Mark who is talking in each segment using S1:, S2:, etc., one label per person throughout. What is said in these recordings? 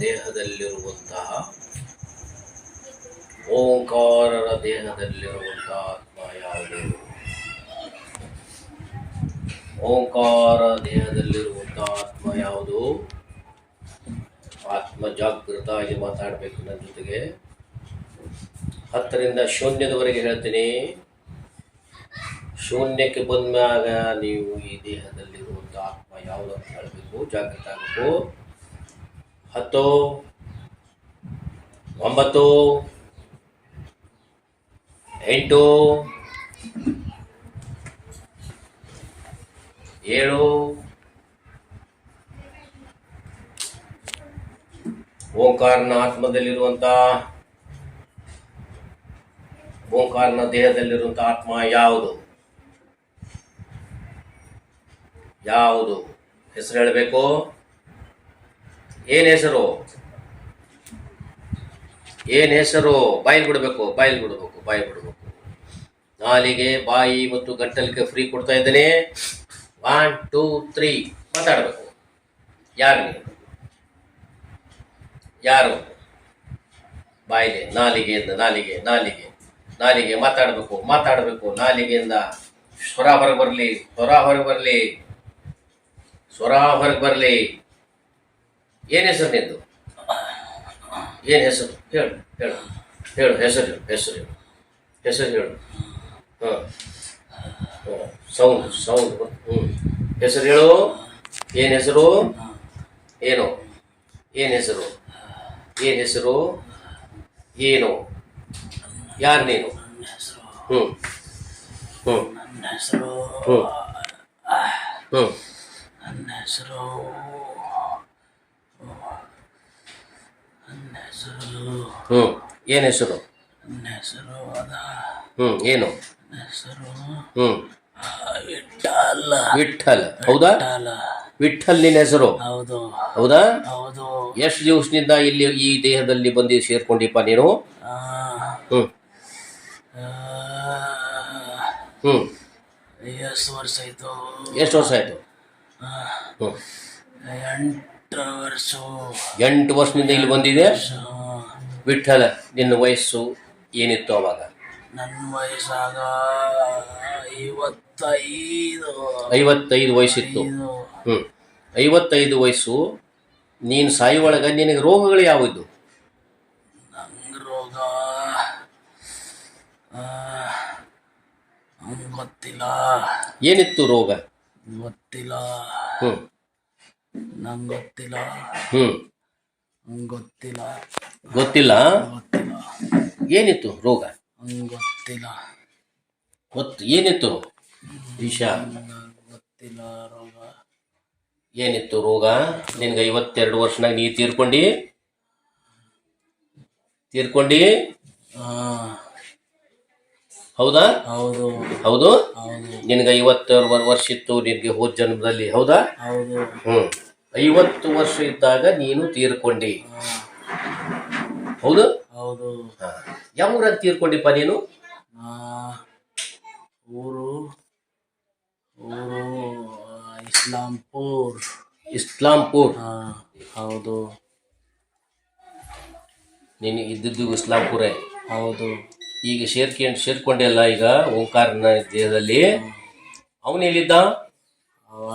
S1: ದೇಹದಲ್ಲಿರುವಂತಹ ಓಂಕಾರರ ದೇಹದಲ್ಲಿರುವಂತಹ ಆತ್ಮ ಯಾವುದು? ಓಂಕಾರ ದೇಹದಲ್ಲಿರುವಂತಹ ಆತ್ಮ ಯಾವುದು? ಆತ್ಮ ಜಾಗೃತ ಆಗಿ ಮಾತಾಡಬೇಕು ನನ್ನ ಜೊತೆಗೆ. ಹತ್ತರಿಂದ ಶೂನ್ಯದವರೆಗೆ ಹೇಳ್ತೀನಿ. ಶೂನ್ಯಕ್ಕೆ ಬಂದಾಗ ನೀವು ಈ ದೇಹದಲ್ಲಿರುವಂಥ ಆತ್ಮ ಯಾವುದಂತ ಹೇಳಬೇಕು. ಜಾಗೃತ ಆಗಬೇಕು. ಹತ್ತು ಒಂಬತ್ತು ಎಂಟು ಏಳು ಓಂಕಾರನ ಆತ್ಮದಲ್ಲಿರುವಂಥ ಓಂಕಾರನ ದೇಹದಲ್ಲಿರುವಂಥ ಆತ್ಮ ಯಾವುದು? ಯಾವುದು? ಹೆಸರು ಹೇಳಬೇಕು. ಏನು ಹೆಸರು? ಏನ್ ಹೆಸರು? ಬಾಯಿಲ್ ಬಿಡಬೇಕು ಬಾಯಿಲ್ ಬಿಡಬೇಕು ಬಾಯಿ ಬಿಡಬೇಕು ನಾಲಿಗೆ, ಬಾಯಿ ಮತ್ತು ಗಂಟಲಿಗೆ ಫ್ರೀ ಕೊಡ್ತಾ ಇದ್ದೇನೆ. ಒನ್ ಟೂ ತ್ರೀ ಮಾತಾಡಬೇಕು. ಯಾರು ಯಾರು? ಬಾಯಿಗೆ ನಾಲಿಗೆಯಿಂದ, ನಾಲಿಗೆ ನಾಲಿಗೆ ನಾಲಿಗೆ ಮಾತಾಡಬೇಕು ಮಾತಾಡಬೇಕು, ನಾಲಿಗೆಯಿಂದ. ಸ್ವರ ಹೊರಗೆ ಬರಲಿ, ಸ್ವರ ಹೊರಗೆ ಬರಲಿ, ಸ್ವರ ಹೊರಗೆ ಬರಲಿ. ಏನು ಹೆಸರು ನಿಂದು? ಏನು ಹೆಸರು? ಹೇಳು ಹೇಳು ಹೇಳು, ಹೆಸರು ಹೇಳು ಹೆಸರು ಹೇಳು ಹೆಸರು ಹೇಳು. ಹಾಂ ಸೌಂಡ್ ಸೌಂಡ್ ಹ್ಞೂ ಹೆಸರು ಹೇಳು, ಏನು ಹೆಸರು? ಏನು ಏನು ಹೆಸರು? ಏನು ಹೆಸರು? ಏನು, ಯಾರು ನೀನು? ಹ್ಞೂ ಹ್ಞೂ ಹ್ಞೂ ಹ್ಞೂ
S2: ನನ್ನ ಹೆಸರು ನನ್ನ ಹೆಸರು
S1: ಹ್ಞೂ ಏನು ಹೆಸರು?
S2: ಹೆಸರು ಅದ
S1: ಹ್ಞೂ ಏನು
S2: ಹೆಸರು
S1: ಹ್ಞೂ
S2: ವಿಠಲ
S1: ವಿಠಲ್ ಹೌದಾ?
S2: ವಿಠಲ
S1: ನಿನ್ನ ಹೆಸರು?
S2: ಹೌದು.
S1: ಹೌದಾ?
S2: ಹೌದು.
S1: ಎಷ್ಟು ದಿವಸದಿಂದ ಇಲ್ಲಿ ಈ ದೇಹದಲ್ಲಿ ಬಂದು ಸೇರ್ಕೊಂಡಿಪ್ಪ ನೀನು? ಹ್ಞೂ ಹ್ಞೂ
S2: ಎಷ್ಟು ವರ್ಷ ಆಯಿತು.
S1: ಎಷ್ಟು ವರ್ಷ ಆಯಿತು? ಹ್ಞೂ
S2: ಎಂಟು ವರ್ಷ.
S1: ಎಂಟು ವರ್ಷದಿಂದ ಇಲ್ಲಿ ಬಂದಿದೆ? ವಿಠಲ ನಿನ್ನ ವಯಸ್ಸು ಏನಿತ್ತು ಅವಾಗ?
S2: ನನ್ನ ವಯಸ್ಸಾಗ ಐವತ್ತೈದು.
S1: ಐವತ್ತೈದು ವಯಸ್ಸಿತ್ತು. ಹ್ಞೂ ಐವತ್ತೈದು ವಯಸ್ಸು ನೀನು ಸಾಯುವೊಳಗ ನಿನಗೆ ರೋಗಗಳು ಯಾವುದು?
S2: ನಂಗೆ ರೋಗ ನಂಗ್ ಗೊತ್ತಿಲ್ಲ.
S1: ಏನಿತ್ತು ರೋಗ?
S2: ಗೊತ್ತಿಲ್ಲ.
S1: ಹ್ಞೂ
S2: ನಂಗೆ ಗೊತ್ತಿಲ್ಲ.
S1: ಹ್ಞೂ
S2: ನಂಗೆ ಗೊತ್ತಿಲ್ಲ.
S1: ಗೊತ್ತಿಲ್ಲ? ಏನಿತ್ತು ರೋಗ?
S2: ಗೊತ್ತಿಲ್ಲ.
S1: ಗೊತ್ತು ಏನಿತ್ತು ವಿಷ.
S2: ಗೊತ್ತಿಲ್ಲ ರೋಗ.
S1: ಏನಿತ್ತು ರೋಗ? ನಿನ್ಗೆ ಐವತ್ತೆರಡು ವರ್ಷನಾಗ ನೀ ತೀರ್ಕೊಂಡಿ? ತೀರ್ಕೊಂಡಿ? ಹೌದಾ?
S2: ಹೌದು.
S1: ಹೌದು? ನಿನ್ಗೆ ಐವತ್ತೆರಡು ವರ್ಷ ಇತ್ತು ನಿನ್ಗೆ ಹೋದ ಜನ್ಮದಲ್ಲಿ. ಹೌದಾ?
S2: ಹೌದು.
S1: ಹ್ಞೂ ಐವತ್ತು ವರ್ಷ ಇದ್ದಾಗ ನೀನು ತೀರ್ಕೊಂಡಿ. ಹೌದು?
S2: ಹೌದು.
S1: ಹಾ. ಯಾವ ಊರಾಗ ತೀರ್ಕೊಂಡಿಪ್ಪ ನೀನು?
S2: ಆ, ಊರು ಊರು ಆ, ಇಸ್ಲಾಂಪುರ್.
S1: ಇಸ್ಲಾಂಪುರ್?
S2: ಹೌದು.
S1: ನೀನು ಇದ್ದಿದ್ದು ಇಸ್ಲಾಂಪುರೇ?
S2: ಹೌದು.
S1: ಈಗ ಸೇರ್ಕೊಂಡು ಸೇರ್ಕೊಂಡೆಲ್ಲ ಈಗ ಓಂಕಾರನ ದೇಹದಲ್ಲಿ? ಅವನು ಎಲ್ಲಿದ್ದ?
S2: ಅವ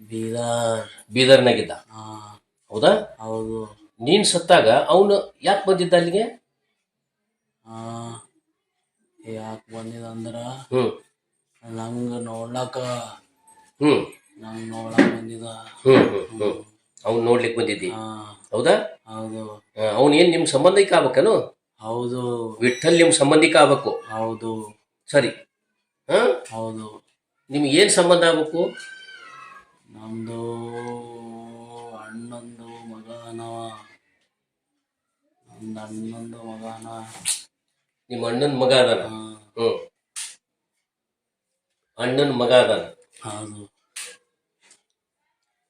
S2: ಬೀದರ್.
S1: ಬೀದರ್ನಾಗಿದ್ದ? ಹೌದಾ?
S2: ಹೌದು.
S1: ನೀನ್ ಸತ್ತಾಗ ಅವನು ಯಾಕೆ ಬಂದಿದ್ದ ಅಲ್ಲಿಗೆ?
S2: ಯಾಕೆ ಬಂದಿದಂದ್ರ
S1: ಹ್ಮ್.
S2: ನಂಗೆ ನೋಡ್ಲಾಕ
S1: ಹ್ಮ್.
S2: ನಂಗೆ ನೋಡಕ್ ಬಂದಿದ
S1: ಹ್ಮ್ ಹ್ಮ್ ಹ್ಮ್. ಅವ್ನು ನೋಡ್ಲಿಕ್ಕೆ ಬಂದಿದ್ದಿ.
S2: ಆ,
S1: ಹೌದಾ?
S2: ಹೌದು.
S1: ಅವನು ಏನ್ ನಿಮ್ ಸಂಬಂಧಿಕ ಆಗ್ಬೇಕನು?
S2: ಹೌದು.
S1: ವಿಠಲ್ ನಿಮ್ ಸಂಬಂಧಿಕ ಆಗ್ಬೇಕು.
S2: ಹೌದು.
S1: ಸರಿ. ಹಾ?
S2: ಹೌದು.
S1: ನಿಮ್ಗೆ ಏನ್ ಸಂಬಂಧ ಆಗ್ಬೇಕು?
S2: ನಮ್ದು ಅಣ್ಣಂದು ಮಗನವ. ಅಣ್ಣಂದು ಮಗನ.
S1: ನಿಮ್ಮ ಅಣ್ಣನ ಮಗ ಅದಾನ? ಹ್ಮ್. ಅಣ್ಣನ ಮಗ ಅದಾನ?
S2: ಹೌದು.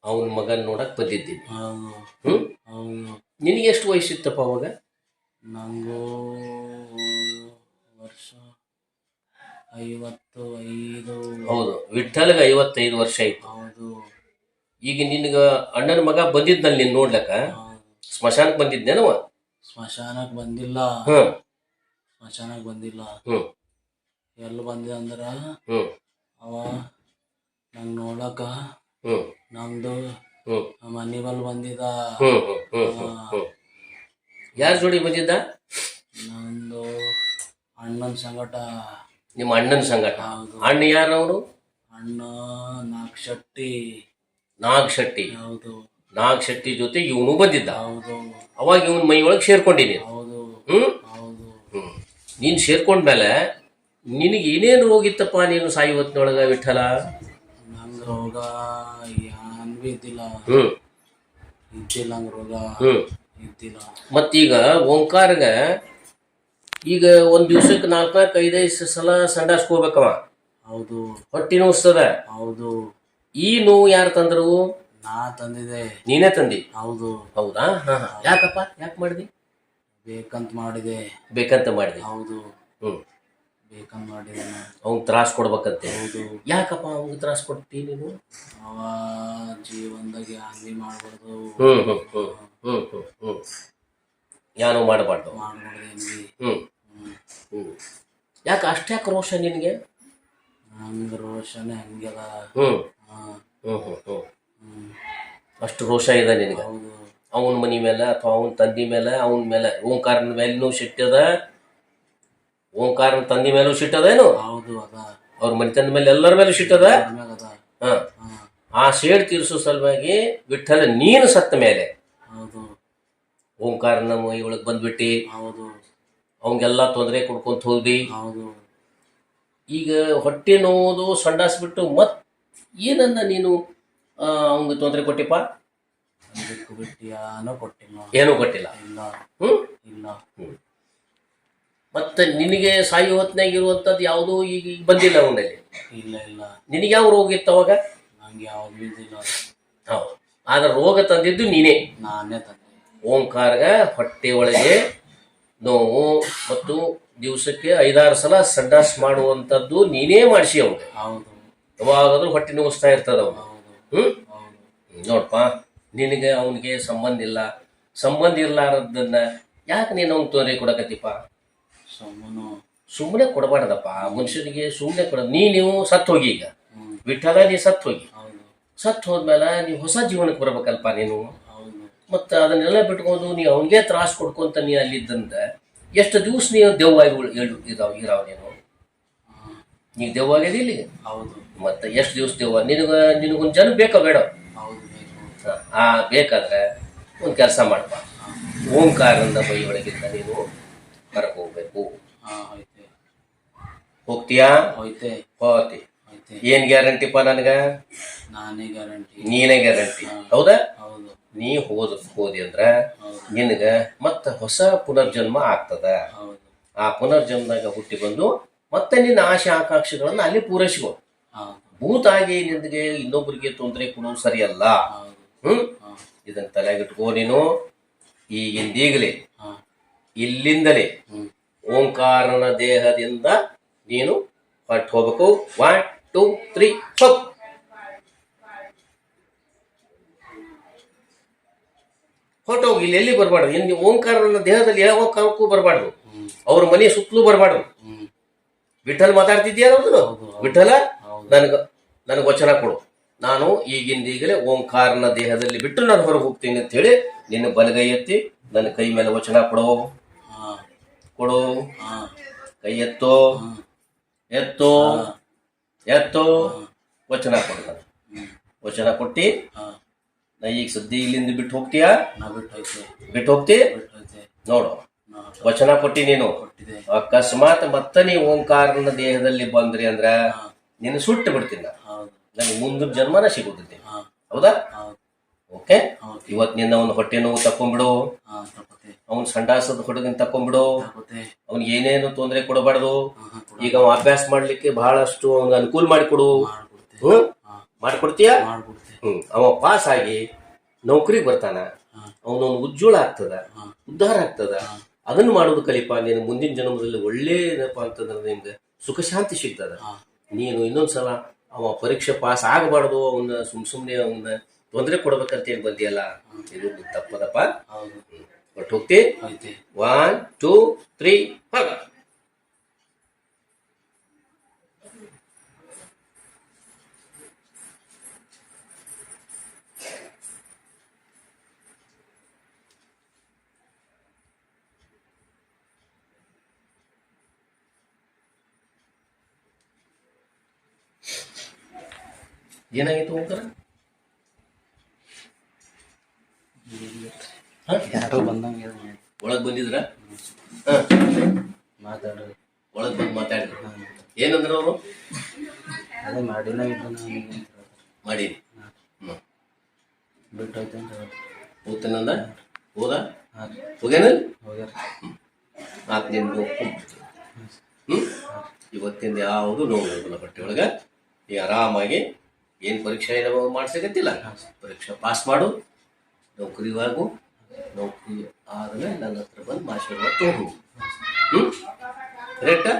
S1: ಅವನ ಮಗನ ನೋಡಕ್ ಬಂದಿದ್ದೀನಿ.
S2: ಹೌದು.
S1: ಹ್ಮ್?
S2: ಹೌದು.
S1: ನಿನಗೆ ಎಷ್ಟು ವಯಸ್ಸಿತ್ತಪ್ಪ ಅವಾಗ?
S2: ನಂಗೂ ವರ್ಷ ಐವತ್ತು ಐದು.
S1: ಹೌದು. ವಿಠಲ್ಗೆ ಐವತ್ತೈದು ವರ್ಷ ಆಯ್ತು.
S2: ಹೌದು.
S1: ಈಗ ನಿನ್ಗ ಅಣ್ಣನ ಮಗ ಬಂದಿದ್ದಲ್ಲಿ ನೀನು ನೋಡ್ಲಕ್ಕ? ಸ್ಮಶಾನಕ್ಕೆ ಬಂದಿದ್ದೇನವ
S2: ಸ್ಮಶಾನಕ್ ಬಂದಿಲ್ಲ.
S1: ಹ್ಮ್
S2: ಸ್ಮಶಾನಕ್ ಬಂದಿಲ್ಲ.
S1: ಹ್ಮ್
S2: ಎಲ್ಲಿ ಬಂದಿದೆ ಅಂದ್ರ
S1: ಹ್ಮ್
S2: ಅವ ನಂಗ್ ನೋಡಕ
S1: ಹ್ಮ್
S2: ನಮ್ದು
S1: ಹ್ಮ್
S2: ಮನಿ ಬಲ್ ಬಂದಿದ.
S1: ಹ್ಮ್ ಹ್ಮ್ ಹ್ಮ್ ಹ್ಮ್ ಹ್ಮ್ ಯಾರ ಜೋಡಿ ಬಂದಿದ್ದ?
S2: ನಂದು ಅಣ್ಣನ್ ಸಂಗಟ.
S1: ನಿಮ್ಮ ಅಣ್ಣನ ಸಂಗಟ.
S2: ಹೌದು.
S1: ಅಣ್ಣ ಯಾರು ಅವರು?
S2: ಅಣ್ಣ ನಾಗ್ ಶೆಟ್ಟಿ
S1: ನಾಗ್ ಶೆಟ್ಟಿ
S2: ಹೌದು.
S1: ನಾಗ್ ಶೆಟ್ಟಿ ಜೊತೆ ಇವನು ಬಂದಿದ್ದ.
S2: ಹೌದು.
S1: ಅವಾಗ ಇವನ್ ಮೈ ಒಳಗೆ ಸೇರ್ಕೊಂಡಿನಿ
S2: ಹೌದು.
S1: ಹ್ಮ್?
S2: ಹೌದು.
S1: ಹ್ಮ್. ನೀನ್ ಸೇರ್ಕೊಂಡ್ಮೇಲೆ ನಿನಗೆ ಏನೇನು ರೋಗಿತ್ತಪ್ಪ ನೀನು ಸಾಯಿ ಹೊತ್ತಿನೊಳಗ ವಿಠಲ?
S2: ನಂಗ್ ರೋಗ ಏನ್ ಬಿ ಇದ್ದಿಲ್ಲ.
S1: ಹ್ಮ್.
S2: ಇದ್ದಿಲ್ಲ ನಂಗ್ ರೋಗ.
S1: ಹ್ಮ್.
S2: ಇದ್ದಿಲ್ಲ.
S1: ಮತ್ತೀಗ ಓಂಕಾರಗ ಈಗ ಒಂದ್ ದಿವ್ಸಕ್ಕೆ ನಾಲ್ಕನಾಲ್ಕು ಐದೈದು ಸಲ ಸಂಡಾಸ್ಕೋಬೇಕವ
S2: ಹೌದು.
S1: ಹೊಟ್ಟಿ ನೋಸ್ತದ
S2: ಹೌದು.
S1: ಈ ನೋವು ಯಾರು ತಂದ್ರು?
S2: ನಾ ತಂದಿದೆ
S1: ನೀನೇ ತಂದಿ?
S2: ಹೌದು.
S1: ಹೌದಾ? ಹಾ ಹಾ. ಯಾಕಪ್ಪ? ಯಾಕೆ ಮಾಡಿದಿ?
S2: ಬೇಕಂತ ಮಾಡಿದೆ.
S1: ಬೇಕಂತ ಮಾಡಿದೆ?
S2: ಹೌದು.
S1: ಹ್ಮ್.
S2: ಬೇಕಂತ ಮಾಡಿದೆ ಅವ್ನ
S1: ಅವ್ನ್ ತ್ರಾಸ್ ಕೊಡ್ಬೇಕಂತೆ.
S2: ಹೌದು.
S1: ಯಾಕಪ್ಪ ಅವ್ನಿಗೆ ತ್ರಾಸ್ ಕೊಡ್ತಿ ನೀನು?
S2: ಅವ ಜೀವನದಾಗೆ ಹಂಗೆ ಮಾಡ್ಬಾರ್ದು.
S1: ಹ್ಮ್ ಹ್ಮ್ ಹ್ಮ್ ಹ್ಮ್ ಹ್ಮ್ ಹ್ಮ್. ಯಾನು ಮಾಡಬಾರ್ದು.
S2: ಮಾಡ್ಬಾರ್ದು ಹಂಗೆ
S1: ಹ್ಮ್.
S2: ಹ್ಮ್.
S1: ಯಾಕೆ ಅಷ್ಟ್ಯಾಕೆ ರೋಷ ನಿನಗೆ?
S2: ನಂಗೆ ರೋಷನೆ ಹಂಗೆಲ್ಲ.
S1: ಹ್ಮ್.
S2: ಹಾ.
S1: ಹ್ಮ್ ಹ್ಮ್ ಹ್ಮ್
S2: ಹ್ಮ್.
S1: ಅಷ್ಟು ರೋಷ ಇದೆ ನಿನಗೆ. ಅವನ ಮನಿ ಮೇಲೆ ಅಥವಾ ಅವನ ತಂದಿ ಮೇಲೆ ಅವನ ಮೇಲೆ ಓಂಕಾರನ ಮೇಲೂ ಸಿಟ್ಟದ. ಓಂಕಾರನ ತಂದಿ ಮೇಲೂ ಸಿಟ್ಟದೇನು
S2: ಹೌದು ಅದ.
S1: ಅವ್ರ ಮನೆತನದ ಮೇಲೆ ಎಲ್ಲರ ಮೇಲೆ ಸಿಟ್ಟದ? ಹ. ಆ ಸೇಡ್ ತೀರಿಸೋ ಸಲುವಾಗಿ ವಿಠಲ ನೀನು ಸತ್ತ ಮೇಲೆ.
S2: ಹೌದು.
S1: ಓಂಕಾರನ ಮೈ ಒಳಗೆ ಬಂದ್ಬಿಟ್ಟು.
S2: ಹೌದು.
S1: ಅವಂಗೆಲ್ಲ ತೊಂದರೆ ಕೊಡ್ಕೊಂತ ಹೋದಿ
S2: ಹೌದು.
S1: ಈಗ ಹೊಟ್ಟೆ ನೋವುದು ಸಂಡಾಸ್ಬಿಟ್ಟು ಮತ್ ಏನನ್ನ ನೀನು ಅವಂಗ ತೊಂದರೆ ಕೊಟ್ಟಿಪ್ಪ?
S2: ಅದಕ್ಕೆ ಕೊಟ್ಟಿಲ್ಲ.
S1: ಏನೂ ಕೊಟ್ಟಿಲ್ಲ.
S2: ಇಲ್ಲ.
S1: ಹ್ಮ್?
S2: ಇಲ್ಲ.
S1: ಮತ್ತೆ ನಿನಗೆ ಸಾಯಿ ಹೊತ್ನಾಗ ಇರುವಂತದ್ದು ಯಾವುದೂ ಈಗ ಈಗ ಬಂದಿಲ್ಲ ಅವನಲ್ಲಿ?
S2: ಇಲ್ಲ ಇಲ್ಲ.
S1: ನಿನಗೆ ಯಾವ ರೋಗ ಇತ್ತು ಅವಾಗ?
S2: ನಂಗೆ ಯಾವ್ದು ಇದಿಲ್ಲ
S1: ಹೌದು. ಆದ್ರೆ ರೋಗ ತಂದಿದ್ದು ನೀನೇ.
S2: ನಾನೇ ತಂದೆ.
S1: ಓಂಕಾರಗ ಹೊಟ್ಟೆ ಒಳಗೆ ನೋವು ಮತ್ತು ದಿವಸಕ್ಕೆ ಐದಾರು ಸಲ ಸಡ್ಡಾಸ್ ಮಾಡುವಂಥದ್ದು ನೀನೇ ಮಾಡಿಸಿ ಅವನು
S2: ಹೌದು.
S1: ಯಾವಾಗಾದ್ರೂ ಹೊಟ್ಟೆ ನೋವಿಸ್ತಾ ಇರ್ತದ ಅವನು
S2: ಹೌದು
S1: ನೋಡಪ್ಪ ನಿನಗೆ ಅವನಿಗೆ ಸಂಬಂಧ ಇಲ್ಲ. ಸಂಬಂಧ ಇರ್ಲಾರದನ್ನ ಯಾಕೆ ನೀನು ಅವ್ನು ತೊಂದರೆ ಕೊಡಕತ್ತಿಪ್ಪ
S2: ಸೊಮ್ಮನು
S1: ಸುಮ್ಮನೆ ಕೊಡಬಾರ್ದಪ್ಪ. ಮನುಷ್ಯನಿಗೆ ಸುಮ್ಮನೆ ಕೊಡ ನೀ ನೀವು ಸತ್ತು ಹೋಗಿ ಈಗ. ಬಿಟ್ಟಾಗ ನೀ ಸತ್ತು ಹೋಗಿ. ಸತ್ತು ಹೋದ್ಮೇಲೆ ನೀವು ಹೊಸ ಜೀವನಕ್ಕೆ ಬರ್ಬೇಕಲ್ಪ ನೀನು? ಮತ್ತ ಅದನ್ನೆಲ್ಲ ಬಿಟ್ಕೊಂಡು ನೀ ಅವನಿಗೆ ತ್ರಾಸ ಕೊಡ್ಕೊಂತ ನೀ ಅಲ್ಲಿದ್ದಂತ ಎಷ್ಟು ದಿವಸ ನೀವು ದೆವ್ವಾಗಿ ಇದಾವ ಇರಾವ ನೀನು?
S2: ನೀವು
S1: ನೀ ದೆವ್ವಾಗಿದೆ ಇಲ್ಲಿ
S2: ಹೌದು.
S1: ಮತ್ತೆ ಎಷ್ಟು ದಿವಸ ದೇವ ನಿನಗ ನಿನಗೊಂದು ಜನ ಬೇಕೋ ಬೇಡ? ಆ ಬೇಕಾದ್ರೆ ಒಂದು ಕೆಲಸ ಮಾಡಪ್ಪ ಓಂಕಾರದಿಂದ ಬೈಯೊಳಗಿಂದ ಒಳಗಿಂದ ನೀನು ಹೊರಗೆ ಹೋಗ್ಬೇಕು. ಹೋಗ್ತೀಯಾ?
S2: ಹೋಯ್ತೆ. ಹೋಯ್ತೆ.
S1: ಏನ್ ಗ್ಯಾರಂಟಿಪ್ಪ ನನಗ?
S2: ನಾನೇ ಗ್ಯಾರಂಟಿ.
S1: ನೀನೇ ಗ್ಯಾರಂಟಿ. ಹೌದಾ?
S2: ಹೌದು.
S1: ನೀ ಹೋದ ಹೋದಿ ಅಂದ್ರ ನಿನಗ ಮತ್ತ ಹೊಸ ಪುನರ್ಜನ್ಮ ಆಗ್ತದ. ಆ ಪುನರ್ಜನ್ಮದಾಗ ಹುಟ್ಟಿ ಬಂದು ಮತ್ತೆ ನಿನ್ನ ಆಶೆ ಆಕಾಂಕ್ಷೆಗಳನ್ನ ಅಲ್ಲಿ ಪೂರೈಸಿಕೊ. ಭೂತಾಗಿ ನಿನಗೆ ಇನ್ನೊಬ್ಬರಿಗೆ ತೊಂದರೆ ಕೊಡೋದು ಸರಿಯಲ್ಲ. ಹ್ಮ್? ಇದನ್ನ ತಲೆಗಿಟ್ಕೋ ನೀನು. ಈಗಿಂದೀಗಲೇ ಇಲ್ಲಿಂದಲೇ ಓಂಕಾರನ ದೇಹದಿಂದ ನೀನು ಹೊಟ್ಟು ಹೋಗ್ಬೇಕು. ಒನ್ ಟೂ ತ್ರೀ ಹೋಗ್ ಹೊಟ್ಟೋಗಿ ಇಲ್ಲಿ ಎಲ್ಲಿ ಬರಬಾರ್ದು? ಇನ್ನು ಓಂಕಾರನ ದೇಹದಲ್ಲಿ ಯಾವ ಕಾಲಕ್ಕೂ ಬರಬಾರ್ದು. ಅವ್ರ ಮನೆ ಸುತ್ತಲೂ ಬರಬಾರ್ದು. ವಿಠಲ್ ಮಾತಾಡ್ತಿದ್ಯಾ. ವಿಠಲ? ನನಗ ನನಗೆ ವಚನ ಕೊಡು. ನಾನು ಈಗಿಂದೀಗಲೇ ಓಂಕಾರನ ದೇಹದಲ್ಲಿ ಬಿಟ್ಟು ನಾನು ಹೊರಗೆ ಹೋಗ್ತೀನಿ ಅಂತ ಹೇಳಿ ನಿನ್ನ ಬಲಗೈ ಎತ್ತಿ ನನ್ನ ಕೈ ಮೇಲೆ ವಚನ ಕೊಡು.
S2: ಹಾ
S1: ಕೊಡು. ಕೈ ಎತ್ತೋ. ಎತ್ತೋ. ಎತ್ತು. ವಚನ ಕೊಡು
S2: ನಾನು
S1: ವಚನ ಕೊಟ್ಟಿ ನಾ ಈಗ ಸದ್ಯ ಇಲ್ಲಿಂದ ಬಿಟ್ಟು ಹೋಗ್ತೀಯಾ?
S2: ಬಿಟ್ಟು
S1: ಹೋಗ್ತಿ? ನೋಡು. ವಚನ ಕೊಟ್ಟಿ ನೀನು. ಅಕಸ್ಮಾತ್ ಮತ್ತೆ ನೀ ಓಂಕಾರನ ದೇಹದಲ್ಲಿ ಬಂದ್ರಿ ಅಂದ್ರ ನಿನ್ನ ಸುಟ್ಟು ಬಿಡ್ತೀನಿ ನಾನು ನನಗೆ ಮುಂದಿನ ಜನ್ಮನ
S2: ಸಿಗುತ್ತೆ
S1: ಹೌದಾ? ಓಕೆ? ಇವತ್ ನಿನ್ನ ಅವ್ನ ಹೊಟ್ಟೆ ನೋವು ತಕೊಂಡ್ಬಿಡು ಅವ್ನ ಸಂಡಾಸದ ಹುಡುಗನ್ ತಕೊಂಡ್ಬಿಡು ಅವ್ನ್ ಏನೇನು ತೊಂದರೆ ಕೊಡಬಾರ್ದು. ಈಗ ಅವ ಅಭ್ಯಾಸ ಮಾಡ್ಲಿಕ್ಕೆ ಬಹಳಷ್ಟು ಅವ್ನ ಅನುಕೂಲ ಮಾಡಿಕೊಡು. ಹ್ಮ್? ಮಾಡ್ಕೊಡ್ತೀಯ? ಹ್ಮ್. ಅವ ಪಾಸ್ ಆಗಿ ನೌಕರಿಗೆ ಬರ್ತಾನ. ಅವನೊಂದು ಉಜ್ವಲ ಆಗ್ತದ. ಉದ್ಧಾರ ಆಗ್ತದ. ಅದನ್ನ ಮಾಡೋದು ಕಲಿಪ ನೀನು ಮುಂದಿನ ಜನ್ಮದಲ್ಲಿ ಒಳ್ಳೇದಪ್ಪ ಏನಪ್ಪಾ ಅಂತಂದ್ರೆ ನಿಮ್ಗೆ ಸುಖ ಶಾಂತಿ ಸಿಗ್ತದ ನೀನು ಇನ್ನೊಂದ್ಸಲ ಅವ ಪರೀಕ್ಷೆ ಪಾಸ್ ಆಗಬಾರ್ದು ಅವನ್ನ ಸುಮ್ ಸುಮ್ನೆ ಅವನ್ನ ತೊಂದರೆ ಕೊಡ್ಬೇಕಂತ ಏನ್ ಬಂದಿಯಲ್ಲ? ಇದು ತಪ್ಪದಪ್ಪ.
S2: ಹೌದು.
S1: ಹೋಗ್ತಿ. ಒನ್ ಟೂ ತ್ರೀ ಹೊರಗ ಏನಾಗಿತ್ತು ಓಂಕಾರ
S2: ಯಾರೋ ಬಂದಂಗೆ
S1: ಒಳಗ್ ಬಂದಿದ್ರ?
S2: ಮಾತಾಡ್ರಿ.
S1: ಒಳಗ್ ಬಂದು ಮಾತಾಡಿದ್ರು ಏನಂದ್ರ ಅವರು?
S2: ಅದೇ ಮಾಡಿನ ಇದ್ದು
S1: ಮಾಡಿ
S2: ಬಿಟ್ಟು ಹೋಯ್ತೆ ಅಂತ.
S1: ಹೋಗ್ತಾನಂದ ಹೋದ? ಹೋಗ್ಯಾನ?
S2: ಹೋಗ್ಯಾರ.
S1: ಹ್ಞೂ ಇವತ್ತಿಂದ ಯಾವುದು ನೋವು ಬಟ್ಟೆ ಒಳಗ. ಈಗ ಆರಾಮಾಗಿ ಏನು ಪರೀಕ್ಷೆ ಏನೋ ಮಾಡ್ಸಕತ್ತಿಲ್ಲ ಪರೀಕ್ಷೆ ಪಾಸ್ ಮಾಡು ನೌಕರಿವಾಗು ನೌಕರಿ ಆದಮೇಲೆ ನನ್ನ ಹತ್ರ ಬಂದು ಮಾಸ್ಟರ್ ತಗೊಂಡು ಹ್ಞೂ ಕರೆಕ್ಟಾ